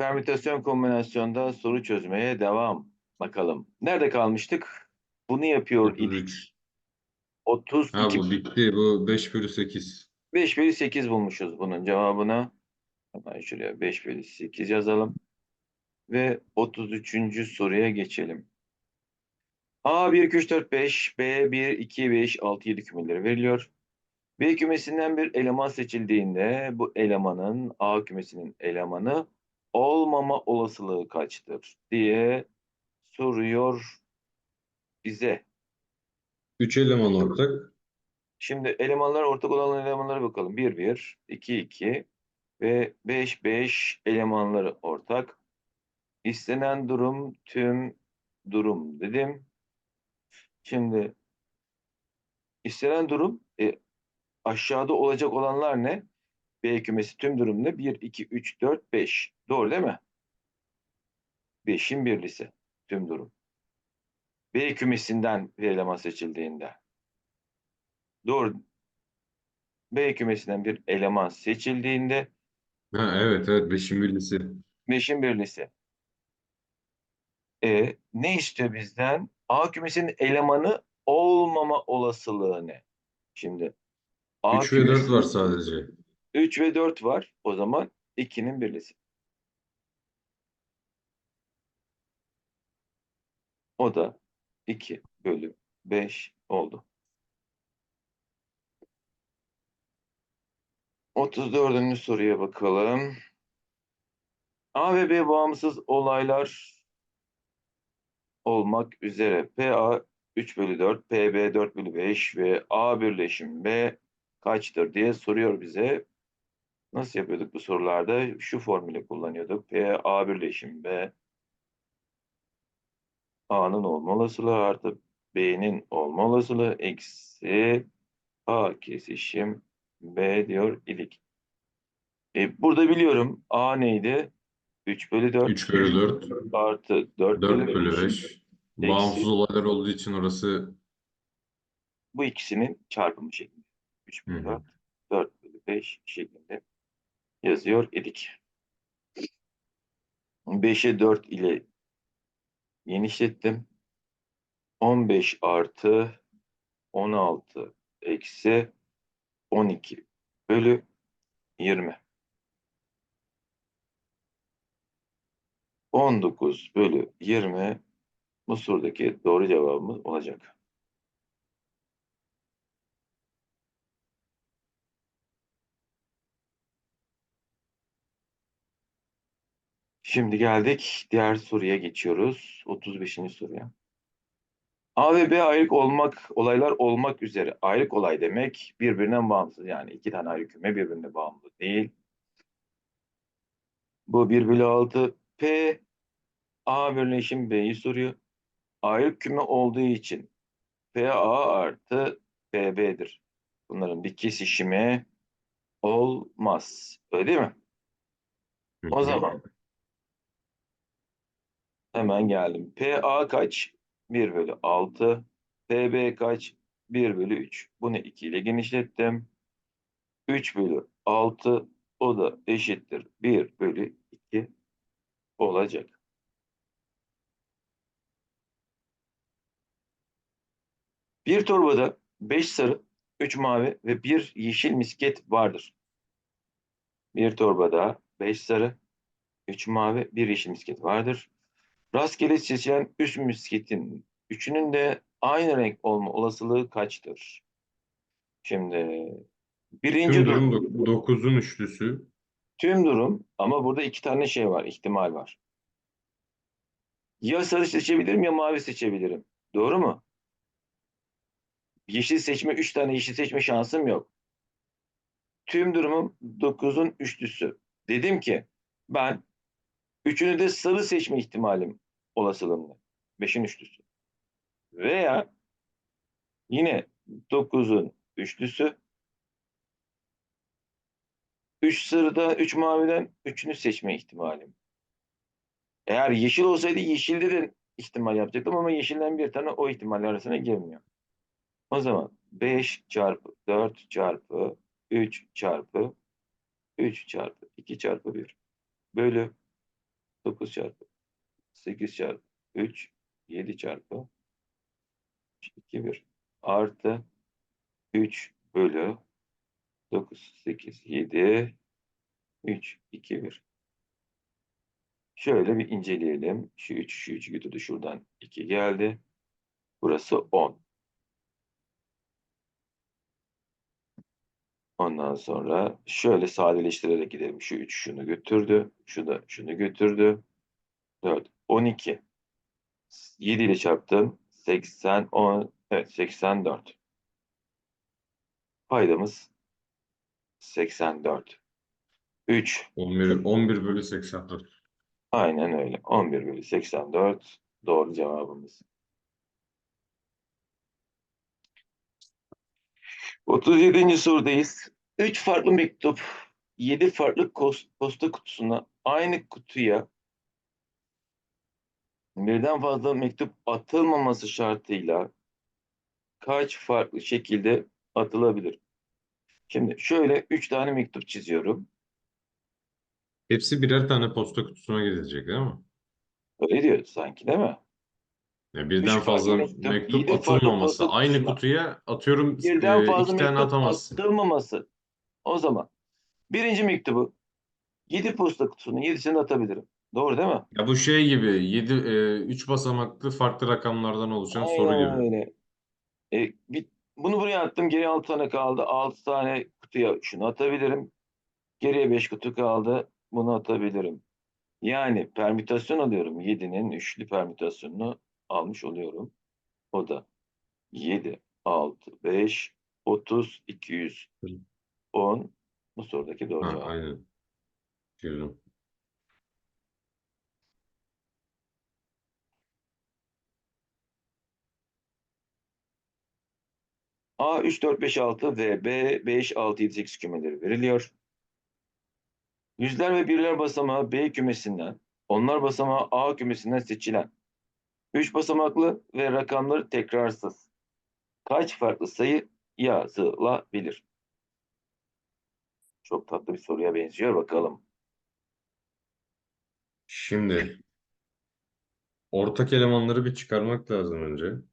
Permütasyon kombinasyonda soru çözmeye devam. Bakalım. Nerede kalmıştık? Bunu yapıyor idik. 33. 32 Ha bu bitti. Bu 5 bölü 8. 5 bölü 8 bulmuşuz bunun cevabına. Hemen şuraya 5 bölü 8 yazalım. Ve 33. soruya geçelim. A 1, 2, 3, 4, 5, B 1, 2, 5, 6, 7 kümeleri veriliyor. B kümesinden bir eleman seçildiğinde bu elemanın A kümesinin elemanı olmama olasılığı kaçtır diye soruyor bize. 3 eleman ortak. Şimdi elemanlar ortak olan elemanlara bakalım. 1 1, 2 2 ve 5 5 elemanları ortak. İstenen durum tüm durum dedim. Şimdi istenen durum e, aşağıda olacak olanlar ne? B kümesi tüm durum ne? 1 2 3 4 5. Doğru değil mi? 5'in birlisi tüm durum. B kümesinden bir eleman seçildiğinde. Doğru. B kümesinden bir eleman seçildiğinde Ha evet evet 5'in birlisi. 5'in birlisi. E, ne istiyor bizden? A kümesinin elemanı olmama olasılığı ne? Şimdi A 3 ve 4 kümesi- var sadece. 3 ve 4 var. O zaman 2'nin birlisi. O da 2 bölü 5 oldu. 34. soruya bakalım. A ve B bağımsız olaylar olmak üzere PA 3 bölü 4, PB 4 bölü 5 ve A birleşim B kaçtır diye soruyor bize. Nasıl yapıyorduk bu sorularda? Şu formülü kullanıyorduk. P A birleşim B A'nın olma olasılığı artı B'nin olma olasılığı eksi A kesişim B diyor idik. E, burada biliyorum A neydi? 3 bölü 4 3 bölü 4. artı 4 4 bölü bölü 5. 5. Bağımsız olaylar olduğu için orası Bu ikisinin çarpımı şeklinde. 3 Hı bölü hı. 4, 4 bölü 5 şeklinde yazıyor idik. 5'e 4 ile genişlettim. 15 artı 16 eksi 12 bölü 20. 19 bölü 20 bu sorudaki doğru cevabımız olacak. Şimdi geldik diğer soruya geçiyoruz. 35. soruya. A ve B ayrık olmak, olaylar olmak üzere. Ayrık olay demek birbirinden bağımsız. Yani iki tane ayrı küme birbirine bağımlı değil. Bu 1 bölü 6 P A birleşim B'yi soruyor. Ayrık küme olduğu için PA artı PB'dir. Bunların bir kesişimi olmaz. Öyle değil mi? O zaman hemen geldim. PA kaç? 1 bölü 6. PB kaç? 1 bölü 3. Bunu 2 ile genişlettim. 3 bölü 6 o da eşittir. 1 bölü 2 olacak. Bir torbada 5 sarı, 3 mavi ve 1 yeşil misket vardır. Bir torbada 5 sarı, 3 mavi, 1 yeşil misket vardır. Rastgele seçilen 3 misketin üçünün de aynı renk olma olasılığı kaçtır? Şimdi birinci Tüm durum, durum 9'un üçlüsü. tüm durum ama burada iki tane şey var, ihtimal var. Ya sarı seçebilirim ya mavi seçebilirim. Doğru mu? Yeşil seçme, 3 tane yeşil seçme şansım yok. Tüm durumum 9'un üçlüsü. Dedim ki ben üçünü de sarı seçme ihtimalim olasılığımda. 5'in üçlüsü. Veya yine 9'un üçlüsü 3 sarıda 3 maviden 3'ünü seçme ihtimalim. Eğer yeşil olsaydı yeşilde de ihtimal yapacaktım ama yeşilden bir tane o ihtimaller arasına girmiyor. O zaman 5 çarpı 4 çarpı 3 çarpı 3 çarpı 2 çarpı 1 bölü 9 çarpı 8 çarpı 3 7 çarpı 2 1 artı 3 bölü 9 8 7 3 2 1 Şöyle bir inceleyelim. Şu 3 şu 3 götürdü şuradan 2 geldi. Burası 10. Ondan sonra şöyle sadeleştirerek gidelim. Şu 3 şunu götürdü. Şu da şunu götürdü. 4 12. 7 ile çarptım. 80 10 evet 84. Paydamız 84. 3 11, 11 bölü 84. aynen öyle. 11 bölü 84 doğru cevabımız. 37. sorudayız. 3 farklı mektup 7 farklı posta kutusuna aynı kutuya birden fazla mektup atılmaması şartıyla kaç farklı şekilde atılabilir? Şimdi şöyle 3 tane mektup çiziyorum. Hepsi birer tane posta kutusuna gidecek değil mi? Öyle diyor sanki değil mi? Ya birden Üç fazla mektup, mektup yedi atılmaması. posta Aynı kutusuna. kutuya atıyorum Birden e, fazla iki tane atamazsın. atılmaması. O zaman birinci mektubu 7 posta kutusunun 7'sini atabilirim. Doğru değil mi? Ya bu şey gibi 7 3 basamaklı farklı rakamlardan oluşan soru Aynen gibi. öyle. E, bir, bunu buraya attım. Geriye 6 tane kaldı. 6 tane kutuya şunu atabilirim. Geriye 5 kutu kaldı. Bunu atabilirim. Yani permütasyon alıyorum. 7'nin üçlü permütasyonunu almış oluyorum. O da 7, 6, 5, 30, 200, 10. Bu sorudaki doğru Ha, cevap. aynen. Güzel. A 3, 4, 5, 6 ve B 5, 6, 7, 8 kümeleri veriliyor. Yüzler ve birler basamağı B kümesinden, onlar basamağı A kümesinden seçilen 3 basamaklı ve rakamları tekrarsız kaç farklı sayı yazılabilir? Çok tatlı bir soruya benziyor. Bakalım. Şimdi ortak elemanları bir çıkarmak lazım önce.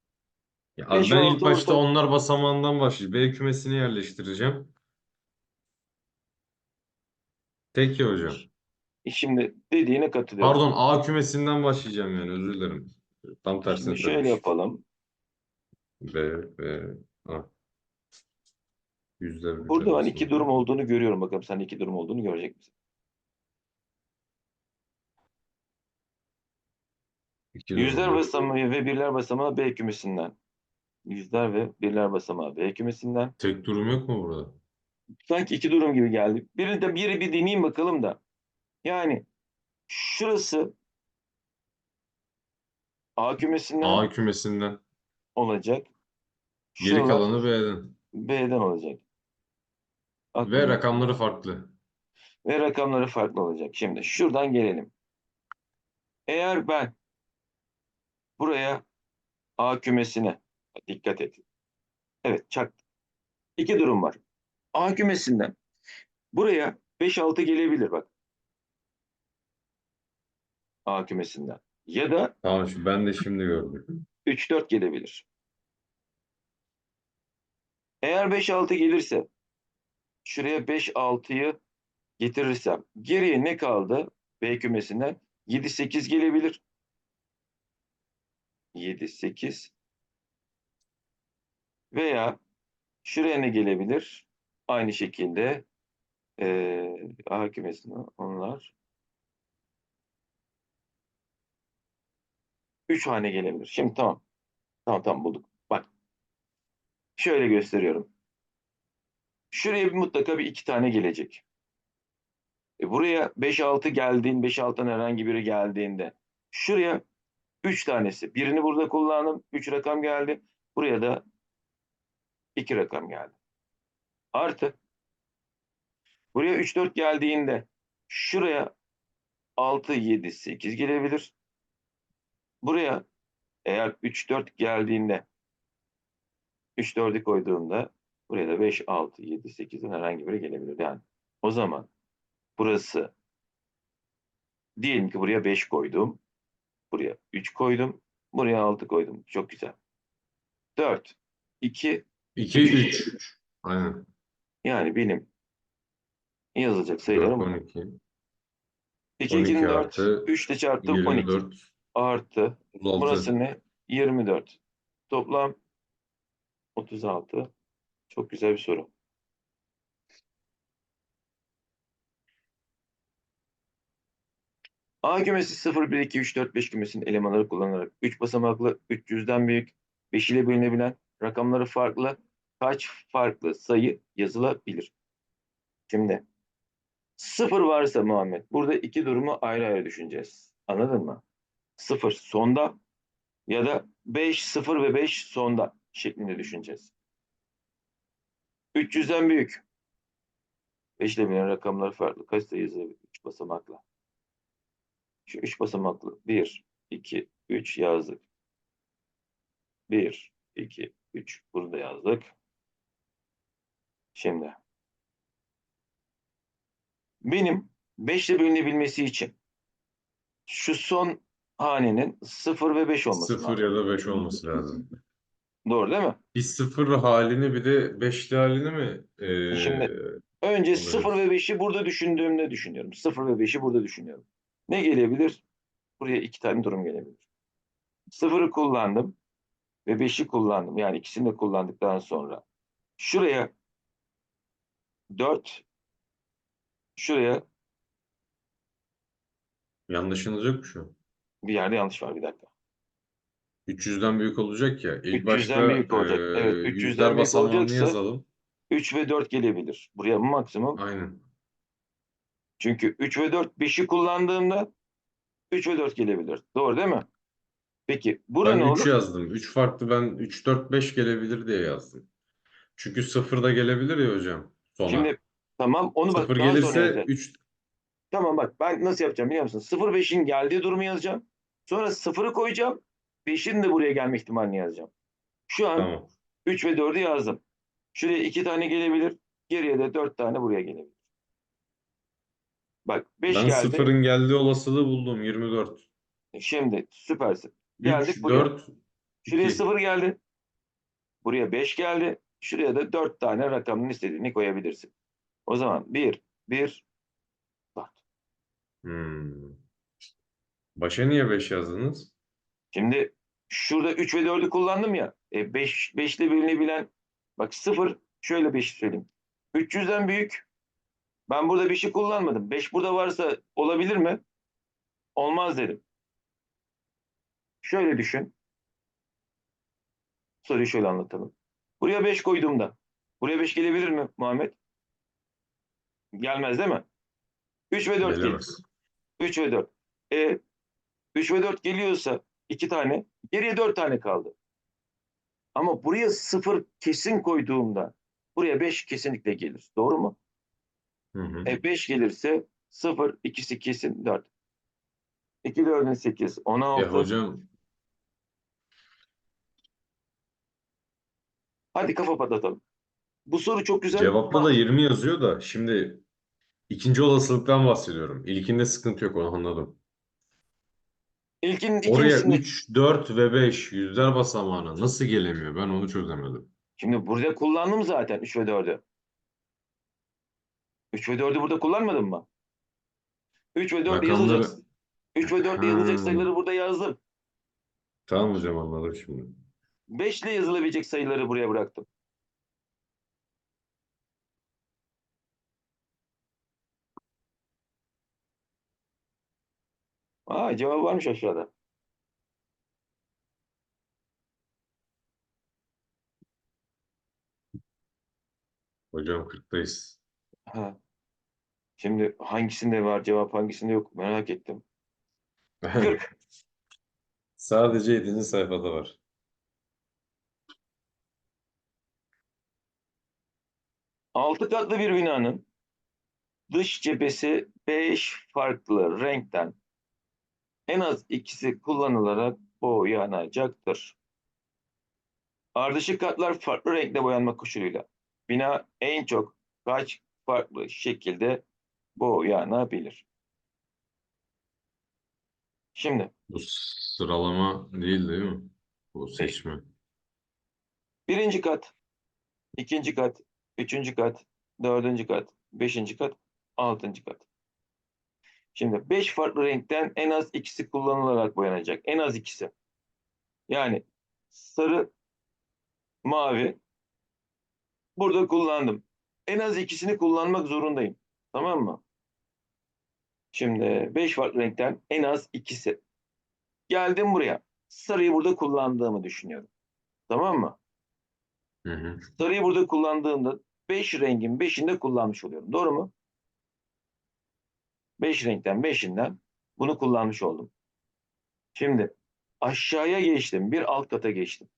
Ya Beş ben ilk başta ortak- onlar basamağından başlayacağım. B kümesini yerleştireceğim. Peki hocam. E Şimdi dediğine katılıyorum. Pardon A kümesinden başlayacağım yani özür dilerim. Tam tersini Şimdi şöyle yapalım. B, B, A. Yüzler Burada ben birler iki durum olduğunu görüyorum. Bakalım sen iki durum olduğunu görecek misin? İki Yüzler basamağı ve birler basamağı B kümesinden. Yüzler ve birler basamağı B kümesinden. Tek durum yok mu burada? Sanki iki durum gibi geldi. Biri de biri bir deneyeyim bakalım da. Yani şurası A kümesinden A kümesinden. olacak. Geri Şuralar kalanı B'den. B'den olacak. Ve Aklımda. rakamları farklı. Ve rakamları farklı olacak. Şimdi şuradan gelelim. Eğer ben buraya A kümesine dikkat et. Evet çak. İki durum var. A kümesinden buraya 5-6 gelebilir bak. A kümesinden. Ya da Tamam şu ben de şimdi gördüm. 3-4 gelebilir. Eğer 5-6 gelirse şuraya 5-6'yı getirirsem geriye ne kaldı? B kümesinden 7-8 gelebilir. 7-8 veya şuraya ne gelebilir? Aynı şekilde eee A onlar 3 hane gelebilir. Şimdi tamam. Tamam tamam bulduk. Bak. Şöyle gösteriyorum. Şuraya bir mutlaka bir iki tane gelecek. E buraya 5-6 geldiğin, 5-6'dan herhangi biri geldiğinde şuraya 3 tanesi. Birini burada kullandım. 3 rakam geldi. Buraya da 2 rakam geldi. Artı buraya 3-4 geldiğinde şuraya 6, 7, 8 gelebilir. Buraya eğer 3-4 geldiğinde 3-4'ü koyduğumda buraya da 5, 6, 7, 8'in herhangi biri gelebilir. Yani o zaman burası Diyelim ki buraya 5 koydum. Buraya 3 koydum. Buraya 6 koydum. Çok güzel. 4, 2, 2, 3. Aynen. yani benim yazılacak 4, sayılarım bu. 12. 2, 12 2, 4, artı 3 ile çarptım 12. 24. Artı 36. Burası ne? 24. Toplam 36. Çok güzel bir soru. A kümesi 0, 1, 2, 3, 4, 5 kümesinin elemanları kullanarak 3 basamaklı, 300'den büyük, 5 ile bölünebilen, rakamları farklı, kaç farklı sayı yazılabilir? Şimdi 0 varsa Muhammed, burada iki durumu ayrı ayrı düşüneceğiz. Anladın mı? 0 sonda ya da 5, 0 ve 5 sonda şeklinde düşüneceğiz. 300'den büyük. 5 ile bilen rakamları farklı. Kaç sayı yazılabilir? 3 basamakla. Şu 3 basamaklı. 1, 2, 3 yazdık. 1, 2, 3 burada yazdık. Şimdi benim 5 ile bölünebilmesi için şu son hanenin 0 ve 5 olması 0 lazım. ya da 5 olması lazım. Doğru değil mi? Bir 0 halini bir de 5'li halini mi? Ee, Şimdi- Önce Evet. 0 ve 5'i burada düşündüğümde düşünüyorum. 0 ve 5'i burada düşünüyorum. Ne gelebilir? Buraya iki tane durum gelebilir. 0'ı kullandım ve 5'i kullandım. Yani ikisini de kullandıktan sonra şuraya 4 şuraya yanlışınız yok mu şu? bir yerde yanlış var bir dakika. 300'den büyük olacak ya. İlk 300'den başta büyük olacak. Evet, 300'den yüzler büyük basamağını olacaksa- yazalım. 3 ve 4 gelebilir. Buraya maksimum. Aynen. Çünkü 3 ve 4 5'i kullandığımda 3 ve 4 gelebilir. Doğru değil mi? Peki burada Ben ne 3 olur? yazdım. 3 farklı ben 3 4 5 gelebilir diye yazdım. Çünkü 0 da gelebilir ya hocam sona. Şimdi tamam onu bak 0 daha sonra gelirse yazacağız. 3 Tamam bak ben nasıl yapacağım biliyor musun? 0-5'in geldiği durumu yazacağım. Sonra 0'ı koyacağım. 5'in de buraya gelme ihtimalini yazacağım. Şu an tamam. 3 ve 4'ü yazdım. Şuraya 2 tane gelebilir. Geriye de 4 tane buraya gelebilir. Bak 5 Ben geldi. 0'ın geldiği olasılığı buldum 24. Şimdi süpersin. Geldik 3 buraya. 4 Şuraya 2. 0 geldi. Buraya 5 geldi. Şuraya da 4 tane rakamın istediğini koyabilirsin. O zaman 1, 1, 4. Hmm. Başa niye 5 yazdınız? Şimdi şurada 3 ve 4'ü kullandım ya. E 5, 5 ile bölünebilen bak 0 şöyle 5 söyleyeyim. 300'den büyük. Ben burada 5'i kullanmadım. 5 burada varsa olabilir mi? Olmaz dedim. Şöyle düşün. Soruyu şöyle anlatalım. Buraya 5 koyduğumda buraya 5 gelebilir mi Muhammed? Gelmez değil mi? 3 ve 4 gelir. Gelemez. 3 ve 4. E 3 ve 4 geliyorsa 2 tane, geriye 4 tane kaldı. Ama buraya 0 kesin koyduğumda buraya 5 kesinlikle gelir. Doğru mu? Hı hı. E 5 gelirse 0, ikisi kesin 4. 2, 4'ün 8, E 16. hocam Hadi kafa patlatalım. Bu soru çok güzel. cevapta da 20 yazıyor da şimdi ikinci olasılıktan bahsediyorum. İlkinde sıkıntı yok onu anladım. İlkinin Oraya ikincisinde. 3, 4 ve 5 yüzler basamağına nasıl gelemiyor? Ben onu çözemedim. Şimdi burada kullandım zaten 3 ve 4'ü. 3 ve 4'ü burada kullanmadım mı? 3 ve 4'ü Rakamları- yazacak. 3 ve 4'te yazılacak sayıları burada yazdım. Tamam hocam anladım şimdi. 5 ile yazılabilecek sayıları buraya bıraktım. Aa cevap varmış aşağıda. Hocam 40'tayız. Ha. Şimdi hangisinde var cevap hangisinde yok merak ettim. 40. Sadece 7. sayfada var. Altı katlı bir binanın dış cephesi 5 farklı renkten en az ikisi kullanılarak boyanacaktır. Ardışık katlar farklı renkte boyanma koşuluyla bina en çok kaç farklı şekilde boyanabilir? Şimdi Bu sıralama değil değil mi? Bu seçme. birinci kat, ikinci kat, üçüncü kat, dördüncü kat, beşinci kat, altıncı kat. Şimdi beş farklı renkten en az ikisi kullanılarak boyanacak. En az ikisi. Yani sarı, mavi burada kullandım. En az ikisini kullanmak zorundayım. Tamam mı? Şimdi beş farklı renkten en az ikisi. Geldim buraya. Sarıyı burada kullandığımı düşünüyorum. Tamam mı? Hı hı. Sarıyı burada kullandığımda 5 rengin 5'inde kullanmış oluyorum. Doğru mu? 5 renkten 5'inden bunu kullanmış oldum. Şimdi aşağıya geçtim. Bir alt kata geçtim.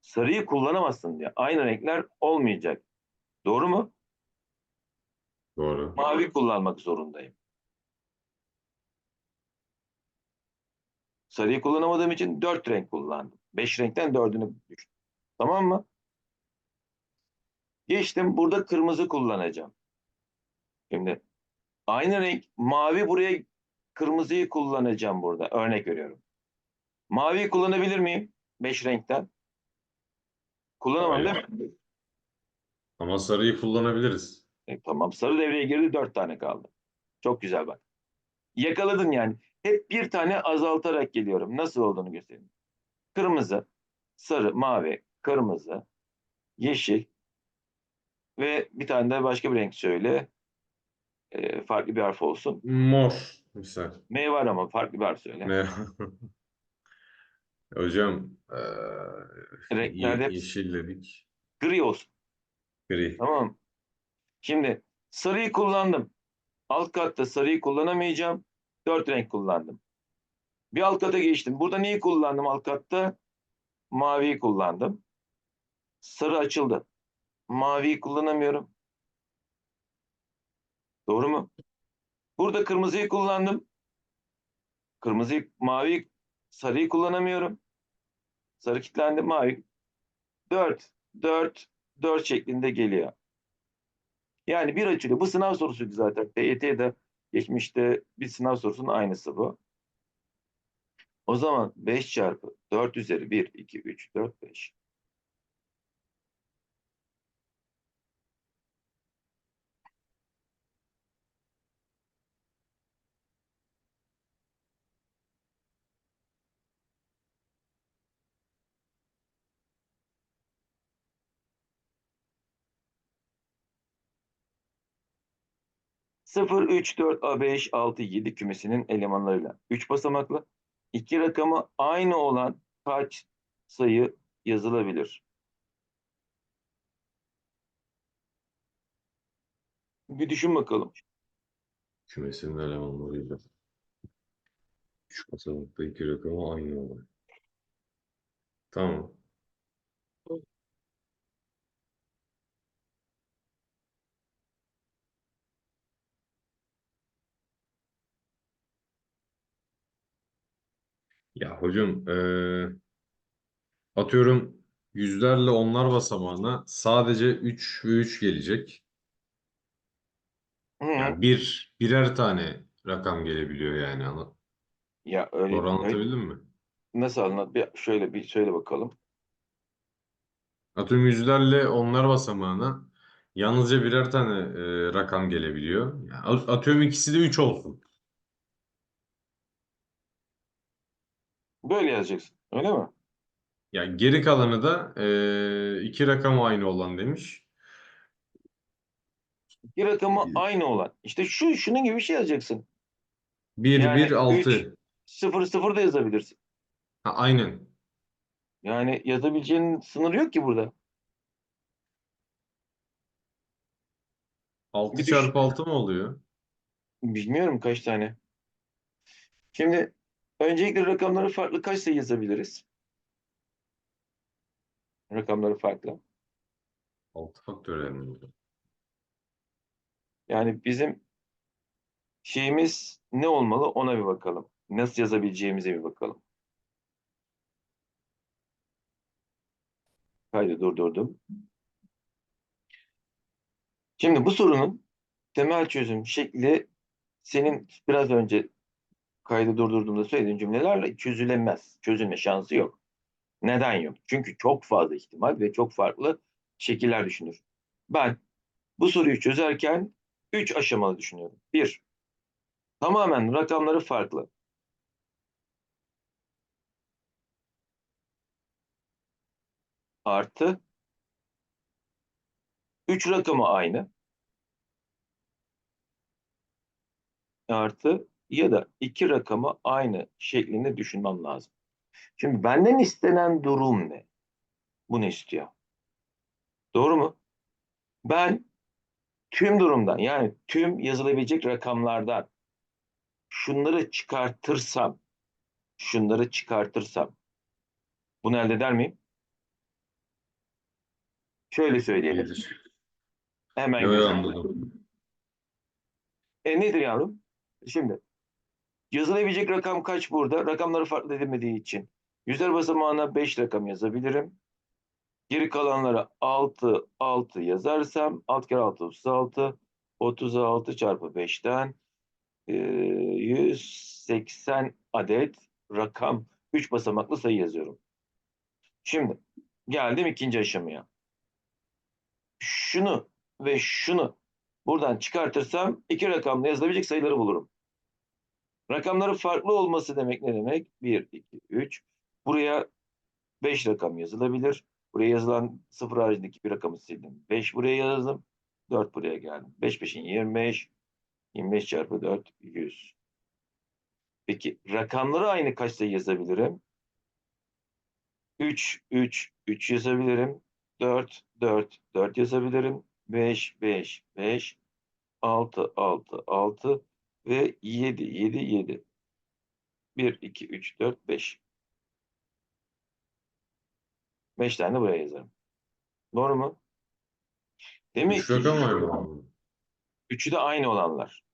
Sarıyı kullanamazsın diye. Aynı renkler olmayacak. Doğru mu? Doğru. Mavi kullanmak zorundayım. Sarıyı kullanamadığım için 4 renk kullandım. 5 renkten 4'ünü düştüm. Tamam mı? Geçtim. Burada kırmızı kullanacağım. Şimdi aynı renk mavi buraya kırmızıyı kullanacağım burada. Örnek veriyorum. Maviyi kullanabilir miyim? 5 renkten. Kullanamam Hayır. değil mi? Ama sarıyı kullanabiliriz. E, tamam sarı devreye girdi 4 tane kaldı. Çok güzel bak. Yakaladın yani. Hep bir tane azaltarak geliyorum. Nasıl olduğunu göstereyim. Kırmızı, sarı, mavi, kırmızı, yeşil ve bir tane de başka bir renk söyle. E, farklı bir harf olsun. Mor misal. M var ama farklı bir harf söyle. Ne? Hocam eee, Renklerde hep yeşil dedik. gri olsun. Gri. Tamam. Şimdi sarıyı kullandım. Alt katta sarıyı kullanamayacağım. Dört renk kullandım. Bir alt kata geçtim. Burada neyi kullandım alt katta? Maviyi kullandım. Sarı açıldı. Maviyi kullanamıyorum. Doğru mu? Burada kırmızıyı kullandım. Kırmızıyı, mavi, sarıyı kullanamıyorum. Sarı kilitlendi, mavi. Dört, dört, dört şeklinde geliyor. Yani bir açılıyor. Bu sınav sorusuydu zaten. TYT'de geçmişte bir sınav sorusunun aynısı bu. O zaman 5 çarpı 4 üzeri 1, 2, 3, 4, 5. Sıfır, üç, dört, A, beş, altı, yedi kümesinin elemanlarıyla 3 basamaklı iki rakamı aynı olan kaç sayı yazılabilir? Bir düşün bakalım. Kümesinin elemanlarıyla. Üç basamakta iki rakamı aynı olan. Tamam. Ya hocam eee, atıyorum yüzlerle onlar basamağına sadece 3 ve 3 gelecek. Hı, Yani bir birer tane rakam gelebiliyor yani. Anla- ya öyle, Doğru öyle anlatabildim mi? nasıl anlat? Bir, şöyle bir söyle bakalım. Atıyorum yüzlerle onlar basamağına yalnızca birer tane e, rakam gelebiliyor. At- atıyorum ikisi de 3 olsun. Böyle yazacaksın. Öyle mi? Yani geri kalanı da e, iki rakam aynı olan demiş. Bir rakamı Bir- aynı olan. İşte şu şunun gibi bir şey yazacaksın. 1, Yani 1, 6. üç. Sıfır sıfır da yazabilirsin. Ha, aynen. Yani yazabileceğin sınır yok ki burada. 6 Bir düşün. çarpı 6 mı oluyor? Bilmiyorum kaç tane. Şimdi öncelikle rakamları farklı kaç sayı yazabiliriz? Rakamları farklı. 6 faktöriyel mi? Yani bizim şeyimiz ne olmalı ona bir bakalım. Nasıl yazabileceğimize bir bakalım. Kaydı durdurdum. Şimdi bu sorunun temel çözüm şekli senin biraz önce kaydı durdurduğumda söylediğim cümlelerle çözülemez. Çözülme şansı yok. Neden yok? Çünkü çok fazla ihtimal ve çok farklı şekiller düşünür. Ben bu soruyu çözerken üç aşamalı düşünüyorum. Bir, tamamen rakamları farklı. Artı, üç rakamı aynı. Artı ya da iki rakamı aynı şeklinde düşünmem lazım. Şimdi benden istenen durum ne? Bunu istiyor. Doğru mu? Ben tüm durumdan yani tüm yazılabilecek rakamlardan şunları çıkartırsam şunları çıkartırsam bunu elde eder miyim? Şöyle söyleyelim. İyidir. Hemen Yo. E nedir yavrum? Şimdi yazılabilecek rakam kaç burada? Rakamları farklı edilmediği için. Yüzler basamağına 5 rakam yazabilirim. Geri kalanlara 6, 6 yazarsam 6 kere 6 36. 36 çarpı 5'ten e, 180 adet rakam 3 basamaklı sayı yazıyorum. Şimdi geldim ikinci aşamaya. Şunu ve şunu buradan çıkartırsam iki rakamla yazılabilecek sayıları bulurum. Rakamların farklı olması demek ne demek? 1, 2, 3. Buraya 5 rakam yazılabilir. Buraya yazılan sıfır haricindeki bir rakamı sildim. 5 buraya yazdım. 4 buraya geldim. 5 5'in 25. 25 çarpı 4 100. Peki rakamları aynı kaç sayı yazabilirim? 3 3 3 yazabilirim. 4 4 4 yazabilirim. 5 5 5 6 6 6 ve 7 7 7. 1 2 3 4 5. 5 tane buraya yazarım. Doğru mu? Demek Üç ki rakam var mı? üçü de aynı olanlar.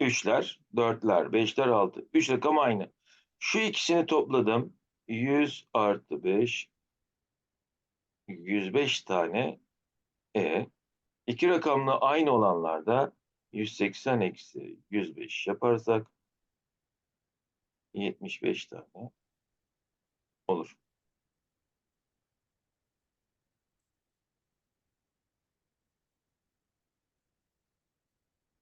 Üçler, dörtler, beşler, altı. Üç rakam aynı. Şu ikisini topladım. 100 artı 5. 105 tane. E. iki rakamlı aynı olanlarda 180 eksi 105 yaparsak 75 tane olur.